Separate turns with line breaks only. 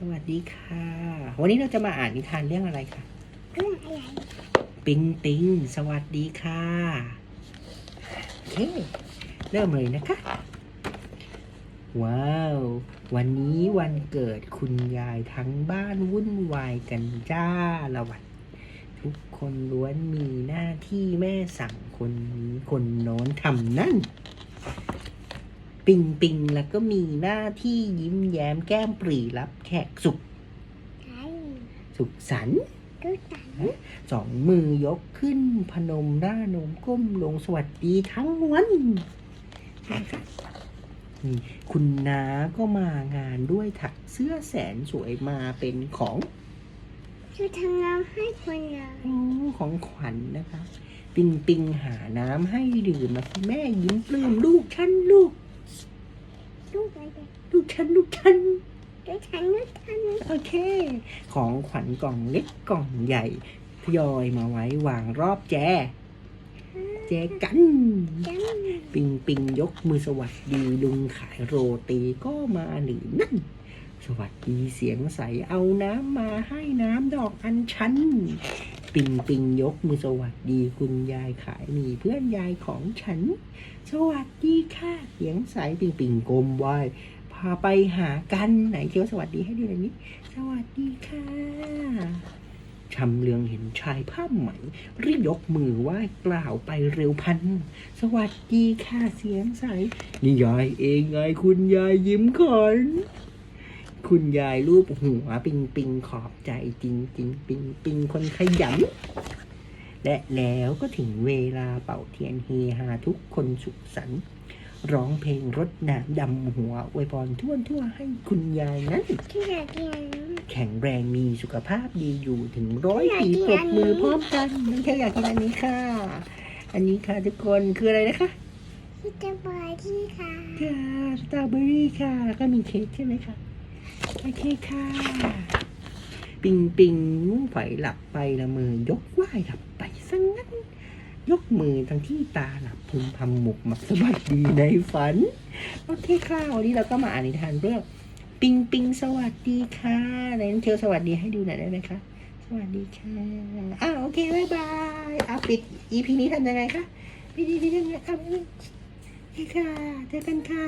สวัสดีค่ะ วันนี้เราจะมาอ่านนิทานเรื่องอะไรคะ
เรื่องอะไร
ปิงปิงสวัสดีค่ะโอเคเริ่มเลยนะคะ ว้าว วันนี้วันเกิดคุณยายทั้งบ้านวุ่นวายกันจ้าละวัน ทุกคนล้วนมีหน้าที่แม่สั่งคนนี้คนโน้นทำนั่น ปิงปิงแล้วก็มีหน้าที่ยิ้มแย้มแก้มปรีรับแขกสุข
ใช่
สุขสันต์
ก็ตัน
สองมือยกขึ้นพนมหน้าโนมก้มลงสวัสดีทั้งวันนะคะนี่คุณน้าก็มางานด้วยถักเสื้อแสนสวยมาเป็นของ
ช่วยทำงานให้คนเรา
โอ้ของขวัญนะคะ ปิงปิงหาน้ำให้ดื่มมาคุณแม่ยิ้มปลื้มลูกฉันลูก
ลูกอะไร
ลูกฉันลูกฉัน
ก็ทันก็ทัน
โอ เค ของขวัญกล่องเล็กกล่องใหญ่ทยอยมาไว้วางรอบแจ แจกัน ปิงปิงยกมือสวัสดีลุงขายโรตีก็มาหรือนั่น สวัสดีเสียงใสเอาน้ำมาให้น้ำดอกอัญชันปิงปิงยกมือสวัสดีคุณยายขายมีเพื่อนยายของฉัน สวัสดีค่ะเสียงใสปิงปิงกลมไหว พาไปหากันไหนเชียวสวัสดีให้ดูหน่อยนี้ สวัสดีค่ะชำเลืองเห็นชายผ้าไหมรีบยกมือไหว้กล่าวไปเร็วพัน สวัสดีค่ะเสียงใส นี่ยายเองไงคุณยายยิ้มขอนคุณยายรูปหัวปิงปิงขอบใจจริงจริงปิงปิงคนขยันและแล้วก็ถึงเวลาเป่าเทียนเฮฮาทุกคนสุขสันต์ ร้องเพลงรดน้ำดำหัวอวยพรทั่วทั่วๆให้คุณยายนั้น
ที่อยากกิน
แข็งแรงมีสุขภาพดีอยู่ถึงร้อยปีปรบมือพร้อมกันน้องแค่อยากกินอันนี้ค่ะ อันนี้ค่ะทุกคนคืออะไรนะคะ
ที่จะบายที่ค่ะ
ค่ะสตรอเบอรี่ค่ะ แล้วก็มีเค้กใช่ไหมคะโอเคค่ะ ปิงปิงมุ่งไฝหลับไปละเมอยกไหว้หลับไปซะงั้น ยกมือทั้งที่ตาหลับพึมพำหมุกหมักสวัสดีในฝันโอเคค่ะวันนี้เราก็มาอ่านนิทานเรื่อง ปิงปิงสวัสดีค่ะไหนน้องเทียวสวัสดีให้ดูหน่อยได้ไหมคะสวัสดีค่ะอ่าโอเคบายบายอะปิด EP นี้ทำยังไงคะปิด EP นี้ทำยังไงอะโอเคค่ะเจอกันค่ะ